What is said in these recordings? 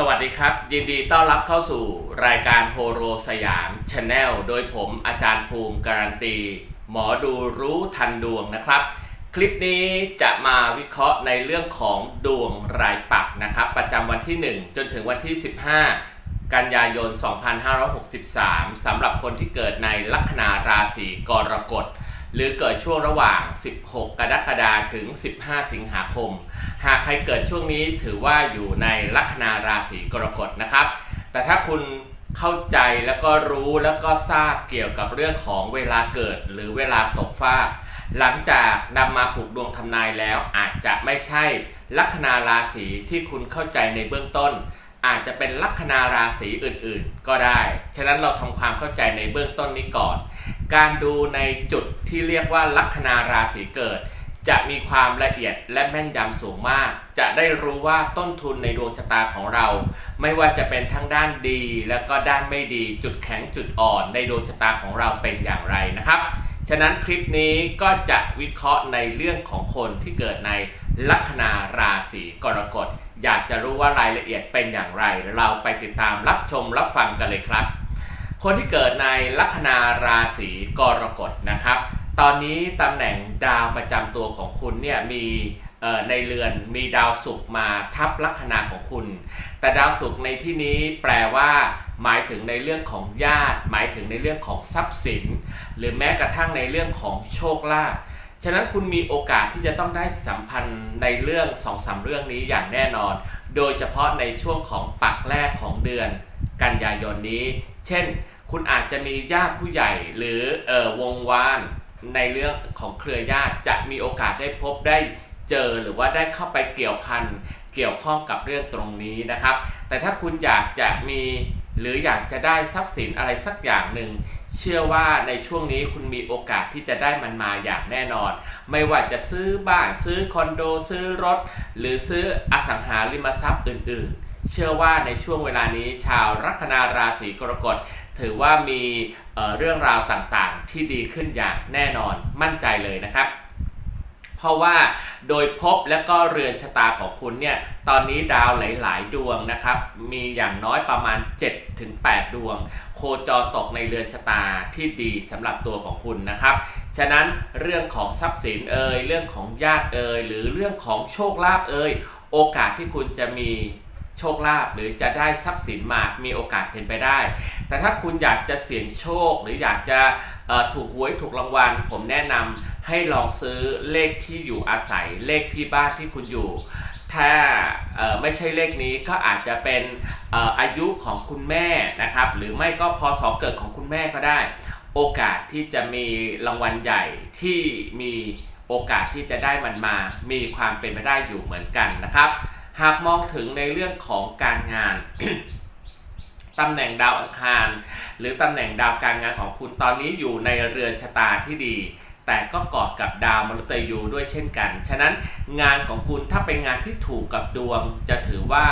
สวัสดีครับ ยินดีต้อนรับเข้าสู่รายการโฮโรสยามชาแนลโดยผมอาจารย์ภูมิการันตี หมอดูรู้ทันดวงนะครับ คลิปนี้จะมาวิเคราะห์ในเรื่องของดวงรายปักนะครับ ประจำวันที่ 1 จนถึงวันที่ 15 กันยายน 2563สำหรับคนที่เกิดในลัคนาราศีกรกฎ หรือเกิดช่วงระหว่าง 16 กรกฎาคมถึง 15 สิงหาคม หากใครเกิดช่วงนี้ถือว่าอยู่ในลัคนาราศีกรกฎนะครับ แต่ถ้าคุณเข้าใจแล้วก็รู้แล้วก็ทราบเกี่ยวกับเรื่องของเวลาเกิดหรือเวลาตกฟากหลังจากนำมาผูกดวงทำนายแล้วอาจจะไม่ใช่ลัคนาราศีที่คุณเข้าใจในเบื้องต้น อาจจะเป็นลัคนาราศีอื่นๆ ก็ได้ ฉะนั้นเราทำความเข้าใจในเบื้องต้นนี้ก่อน การดูในจุดที่เรียกว่าลัคนาราศีเกิด จะมีความละเอียดและแม่นยำสูงมาก จะได้รู้ว่าต้นทุนในดวงชะตาของเรา ไม่ว่าจะเป็นทั้งด้านดีและก็ด้านไม่ดีจุดแข็งจุดอ่อนในดวงชะตาของเราเป็นอย่างไรนะครับ ฉะนั้นคลิปนี้ก็จะวิเคราะห์ในเรื่องของคนที่เกิดในลัคนาราศีกรกฎอยากจะรู้ว่ารายละเอียดเป็นอย่างไร เราไปติดตามรับชมรับฟังกันเลยครับ คนที่เกิดในลัคนาราศีกรกฎนะครับ ตอนนี้ตำแหน่งดาวประจำตัวของคุณเนี่ยมีในเรือนมีดาวศุกร์มาทับลัคนาของคุณ แต่ดาวศุกร์ในที่นี้แปลว่า หมายถึงในเรื่องของญาติ หมายถึงในเรื่องของทรัพย์สิน หรือแม้กระทั่งในเรื่องของโชคลาภฉะนั้นคุณมีโอกาสที่จะต้องได้สัมพันธ์ในเรื่องสองสามเรื่องนี้อย่างแน่นอน โดยเฉพาะในช่วงของปักแรกของเดือน กันยายนนี้ เช่น คุณอาจจะมีญาติผู้ใหญ่หรือออวงวานในเรื่องของเครือญาติจะมีโอกาสได้พบได้เจอหรือว่าได้เข้าไปเกี่ยวพันเกี่ยวข้องกับเรื่องตรงนี้นะครับ แต่ถ้าคุณอยากจะมีหรืออยากจะได้ทรัพย์สินอะไรสักอย่างหนึ่งเชื่อว่าในช่วงนี้คุณมีโอกาสที่จะได้มันมาอย่างแน่นอน ไม่ว่าจะซื้อบ้านซื้อคอนโดซื้อรถ หรือซื้ออสังหาริมทรัพย์อื่น ๆ เชื่อว่าในช่วงเวลานี้ชาวลัคนาราศีกรกฎ ถือว่ามีเเรื่องราวต่างๆ ที่ดีขึ้นอย่างแน่นอนมั่นใจเลยนะครับ เพราะว่าโดยภพและก็เรือนชะตาของคุณเนี่ยตอนนี้ดาวหลาย ๆ ดวงนะครับ มีอย่างน้อยประมาณ 7-8 ดวง โคจรตกในเรือนชะตาที่ดีสำหรับตัวของคุณนะครับ ฉะนั้นเรื่องของทรัพย์สินเอ่ยเรื่องของญาติเอ่ยหรือเรื่องของโชคลาภเอ่ยโอกาสที่คุณจะมี โชคลาภหรือจะได้ทรัพย์สินมามีโอกาสเป็นไปได้ แต่ถ้าคุณอยากจะเสี่ยงโชค หรืออยากจะถูกหวยถูกรางวัล ผมแนะนำให้ลองซื้อเลขที่อยู่อาศัยเลขที่บ้านที่คุณอยู่ ถ้าไม่ใช่เลขนี้ก็อาจจะเป็นอออายุของคุณแม่นะครับ หรือไม่ก็พศเกิดของคุณแม่ก็ได้ โอกาสที่จะมีรางวัลใหญ่ที่มีโอกาสที่จะได้มันมา มีความเป็นไปได้อยู่เหมือนกันนะครับ หากมองถึงในเรื่องของการงานตำแหน่งดาวอังคาร หรือตำแหน่งดาวการงานของคุณตอนนี้อยู่ในเรือนชะตาที่ดี แต่ก็กอดกับดาวมฤตยูด้วยเช่นกัน ฉะนั้นงานของคุณถ้าเป็นงานที่ถูกกับดวง จะถือว่า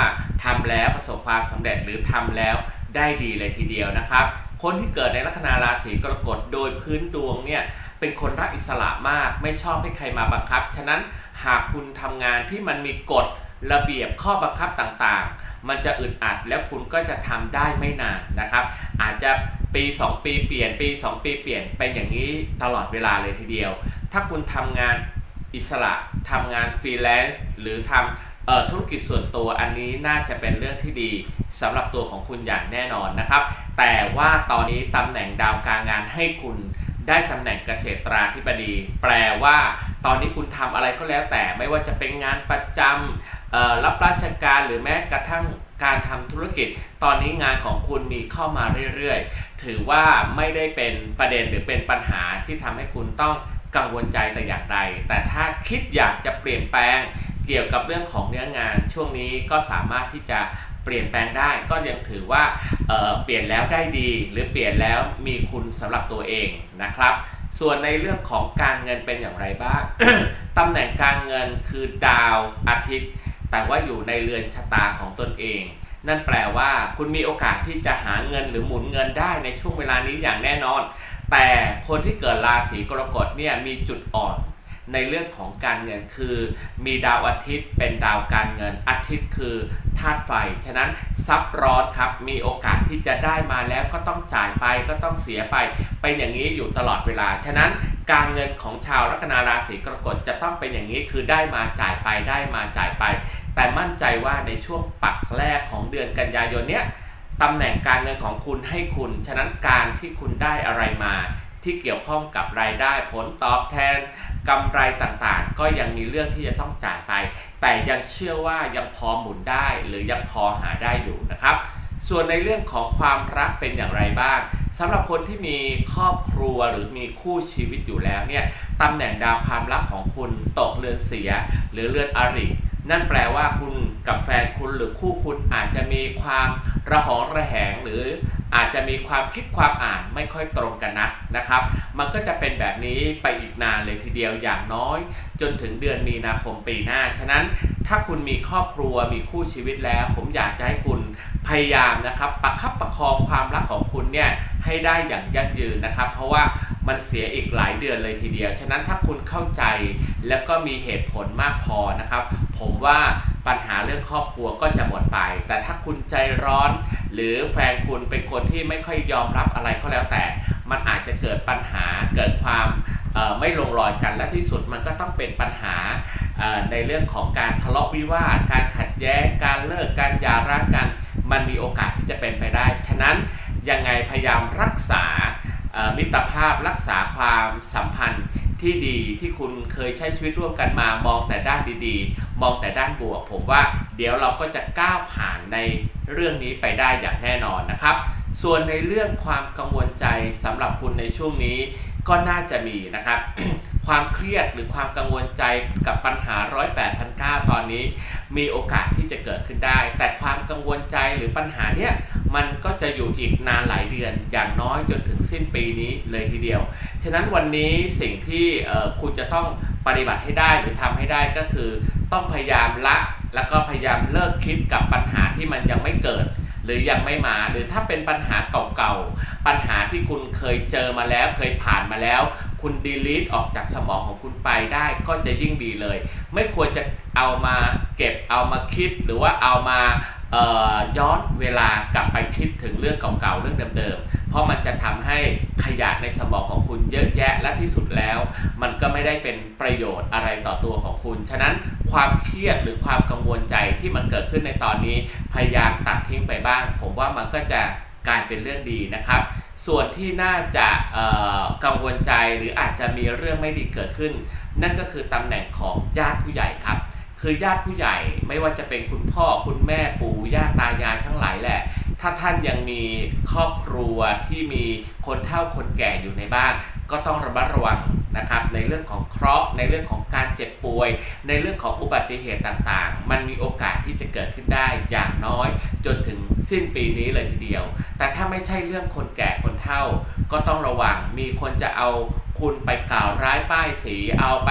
ทำแล้วประสบความสำเร็จหรือทำแล้วได้ดีเลยทีเดียวนะครับ คนที่เกิดในลัคนาราศีกรกฎโดยพื้นดวงเนี่ยเป็นคนรักอิสระมากไม่ชอบให้ใครมาบังคับ ฉะนั้นหากคุณทำงานที่มันมีกฎ ระเบียบข้อบังคับต่างๆ มันจะอึดอัดแล้วคุณก็จะทำได้ไม่นานนะครับ อาจจะปี 2 ปีเปลี่ยนปี 2 ปีเปลี่ยนเป็นอย่างนี้ตลอดเวลาเลยทีเดียว ถ้าคุณทำงานอิสระทำงานฟรีแลนซ์หรือทำเอ่อธุรกิจส่วนตัวอันนี้น่าจะเป็นเรื่องที่ดีสำหรับตัวของคุณอย่างแน่นอนนะครับ แต่ว่าตอนนี้ตำแหน่งดาวการงานให้คุณได้ตำแหน่งเกษตราธิบดี แปลว่า ตอนนี้คุณทำอะไรก็แล้วแต่ไม่ว่าจะเป็นงานประจำ รับราชการหรือแม้กระทั่งการทำธุรกิจ ตอนนี้งานของคุณมีเข้ามาเรื่อยๆ ถือว่าไม่ได้เป็นประเด็นหรือเป็นปัญหาที่ทำให้คุณต้องกังวลใจแต่อย่างใด แต่ถ้าคิดอยากจะเปลี่ยนแปลงเกี่ยวกับเรื่องของเนื้องานช่วงนี้ก็สามารถที่จะเปลี่ยนแปลงได้ก็ยังถือว่าเเปลี่ยนแล้วได้ดี หรือเปลี่ยนแล้วมีคุณสำหรับตัวเองนะครับ ส่วนในเรื่องของการเงินเป็นอย่างไรบ้างตำแหน่งการเงินคือดาวอาทิตย์ แต่ว่าอยู่ในเรือนชะตาของตนเอง นั่นแปลว่าคุณมีโอกาสที่จะหาเงินหรือหมุนเงินได้ในช่วงเวลานี้อย่างแน่นอน แต่คนที่เกิดราศีกรกฎเนี่ยมีจุดอ่อนในเรื่องของการเงินคือมีดาวอาทิตย์เป็นดาวการเงินอาทิตย์คือธาตุไฟ ฉะนั้นซับร้อนครับมีโอกาสที่จะได้มาแล้วก็ต้องจ่ายไปก็ต้องเสียไปเป็นอย่างนี้อยู่ตลอดเวลา ฉะนั้นการเงินของชาวลัคนาราศีกรกฎจะต้องเป็นอย่างนี้คือได้มาจ่ายไปได้มาจ่ายไป แต่มั่นใจว่าในช่วงปักแรกของเดือนกันยายนเนี้ยตำแหน่งการเงินของคุณให้คุณ ฉะนั้นการที่คุณได้อะไรมา ที่เกี่ยวข้องกับรายได้ผลตอบแทนกำไรต่างๆ ก็ยังมีเรื่องที่จะต้องจ่ายไป แต่ยังเชื่อว่ายังพอหมุนได้หรือยังพอหาได้อยู่นะครับ ส่วนในเรื่องของความรักเป็นอย่างไรบ้างสำหรับคนที่มีครอบครัวหรือมีคู่ชีวิตอยู่แล้วเนี่ยตำแหน่งดาวความรักของคุณตกเรือนเสีย หรือเรือนอริ นั่นแปลว่าคุณกับแฟนคุณหรือคู่คุณอาจจะมีความระหองระแหงหรืออาจจะมีความคิดความอ่านไม่ค่อยตรงกันนักนะครับ มันก็จะเป็นแบบนี้ไปอีกนานเลยทีเดียวอย่างน้อย จนถึงเดือนมีนาคมปีหน้า ฉะนั้นถ้าคุณมีครอบครัวมีคู่ชีวิตแล้ว ผมอยากจะให้คุณพยายามนะครับประคับประคองความรักของคุณเนี่ยให้ได้อย่างยั่งยืนนะครับ เพราะว่ามันเสียอีกหลายเดือนเลยทีเดียว ฉะนั้นถ้าคุณเข้าใจแล้วก็มีเหตุผลมากพอนะครับ ผมว่าปัญหาเรื่องครอบครัวก็จะหมดไป แต่ถ้าคุณใจร้อน หรือแฟนคุณเป็นคนที่ไม่ค่อยยอมรับอะไรก็แล้วแต่ มันอาจจะเกิดปัญหาเกิดความไม่ลงรอยกันและที่สุดมันก็ต้องเป็นปัญหาในเรื่องของการทะเลาะวิวาทการขัดแย้ง การเลิกการหย่าร้างกัน มันมีโอกาสที่จะเป็นไปได้ ฉะนั้นยังไงพยายามรักษามิตรภาพรักษาความสัมพันธ์ที่ดีที่คุณเคยใช้ชีวิตร่วมกันมามองแต่ด้านดีๆ มองแต่ด้านบวก ผมว่าเดี๋ยวเราก็จะก้าวผ่านในเรื่องนี้ไปได้อย่างแน่นอนนะครับ ส่วนในเรื่องความกังวลใจสำหรับคุณในช่วงนี้ก็น่าจะมีนะครับ ความเครียดหรือความกังวลใจกับปัญหาร้อยแปดพันเก้าตอนนี้ มีโอกาสที่จะเกิดขึ้นได้ แต่ความกังวลใจหรือปัญหาเนี้ยมันก็จะอยู่อีกนานหลายเดือนอย่างน้อยจนถึงสิ้นปีนี้เลยทีเดียว ฉะนั้นวันนี้สิ่งที่คุณจะต้องปฏิบัติให้ได้หรือทำให้ได้ก็คือ ต้องพยายามละแล้วก็พยายามเลิกคิดกับปัญหาที่มันยังไม่เกิด หรือยังไม่มาหรือถ้าเป็นปัญหาเก่าๆปัญหาที่คุณเคยเจอมาแล้วเคยผ่านมาแล้ว คุณดีลีทออกจากสมองของคุณไปได้ก็จะยิ่งดีเลย ไม่ควรจะเอามาเก็บเอามาคิดหรือว่าเอามาย้อนเวลากลับไปคิดถึงเรื่องเก่าๆเรื่องเดิมๆ เพราะมันจะทำให้ขยะในสมองของคุณเยอะแยะและที่สุดแล้ว มันก็ไม่ได้เป็นประโยชน์อะไรต่อตัวของคุณ ฉะนั้นความเครียดหรือความกังวลใจที่มันเกิดขึ้นในตอนนี้ พยายามตัดทิ้งไปบ้าง ผมว่ามันก็จะกลายเป็นเรื่องดีนะครับ ส่วนที่น่าจะเอ่อกังวลใจหรืออาจจะมีเรื่องไม่ดีเกิดขึ้น นั่นก็คือตำแหน่งของญาติผู้ใหญ่ครับ คือญาติผู้ใหญ่ไม่ว่าจะเป็นคุณพ่อคุณแม่ปู่ย่าตายายทั้งหลายแหละ ถ้าท่านยังมีครอบครัวที่มีคนเฒ่าคนแก่อยู่ในบ้าน ก็ต้องระมัดระวังนะครับในเรื่องของเคราะห์ในเรื่องของการเจ็บป่วย ในเรื่องของอุบัติเหตุต่างๆ มันมีโอกาสที่จะเกิดขึ้นได้อย่างน้อย จนถึงสิ้นปีนี้เลยทีเดียว แต่ถ้าไม่ใช่เรื่องคนแก่คนเฒ่า ก็ต้องระวังมีคนจะเอาคุณไปกล่าวร้ายป้ายสีเอาไป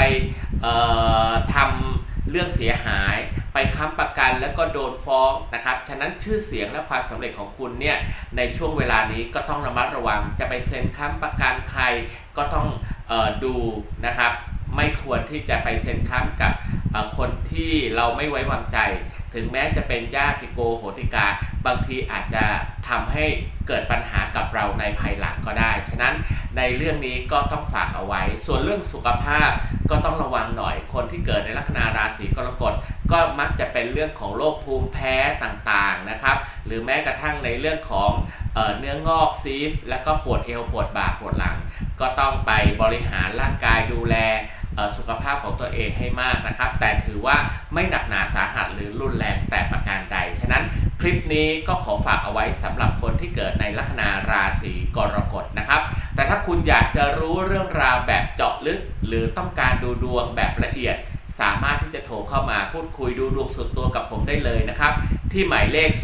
ทำเรื่องเสียหาย ไปค้ำประกันแล้วก็โดนฟ้องนะครับ ฉะนั้นชื่อเสียงและความสำเร็จของคุณเนี่ยในช่วงเวลานี้ก็ต้องระมัดระวัง จะไปเซ็นค้ำประกันใครก็ต้องออดูนะครับ ไม่ควรที่จะไปเซ็นค้ำกับคนที่เราไม่ไว้วางใจ ถึงแม้จะเป็นญาติโกโหติกา บางทีอาจจะทำให้เกิดปัญหากับเราในภายหลังก็ได้ ฉะนั้นในเรื่องนี้ก็ต้องฝากเอาไว้ ส่วนเรื่องสุขภาพก็ต้องระวังหน่อย คนที่เกิดในลัคนาราศีกรกฎ ก็มักจะเป็นเรื่องของโรคภูมิแพ้ต่างๆนะครับ หรือแม้กระทั่งในเรื่องของเออเนื้องอกซีสแล้วก็ปวดเอวปวดบ่าปวดหลัง ก็ต้องไปบริหารร่างกายดูแลสุขภาพของตัวเองให้มากนะครับ แต่ถือว่าไม่หนักหนาสาหัสหรือรุนแรงแต่ประการใด ฉะนั้นคลิปนี้ก็ขอฝากเอาไว้สำหรับคนที่เกิดในลัคนาราศีกรกฎนะครับ แต่ถ้าคุณอยากจะรู้เรื่องราวแบบเจาะลึก หรือต้องการดูดวงแบบละเอียด สามารถที่จะโทรเข้ามาพูดคุยดูดวงส่วนตัวกับผมได้เลยนะครับ ที่หมายเลข 0615485505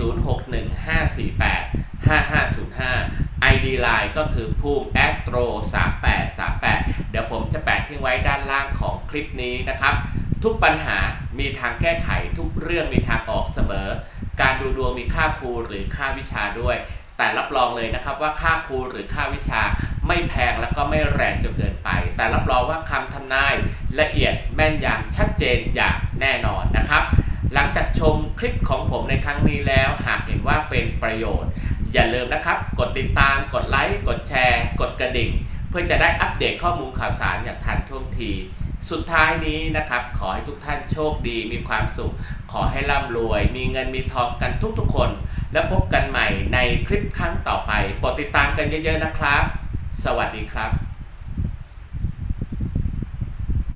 ID Line ก็คือภูมิ Astro 3838 เดี๋ยวผมจะแปะทิ้งไว้ด้านล่างของคลิปนี้นะครับ ทุกปัญหามีทางแก้ไขทุกเรื่องมีทางออกเสมอ การดูดวงมีค่าครูหรือค่าวิชาด้วย แต่รับรองเลยนะครับว่าค่าครูหรือค่าวิชาไม่แพงแล้วก็ไม่แรงจนเกินไป แต่รับรองว่าคำทำนาย ละเอียดแม่นยำชัดเจนอย่างแน่นอนนะครับ หลังจากชมคลิปของผมในครั้งนี้แล้ว หากเห็นว่าเป็นประโยชน์ อย่าลืมนะครับ กดติดตาม กดไลค์ กดแชร์ กดกระดิ่ง เพื่อจะได้อัปเดตข้อมูลข่าวสารอย่างทันท่วงที สุดท้ายนี้นะครับ ขอให้ทุกท่านโชคดี มีความสุข ขอให้ร่ำรวย มีเงินมีทองกันทุกๆคน แล้วพบกันใหม่ในคลิปครั้งต่อไปโปรดติดตามกันเยอะๆนะครับ สวัสดีครับ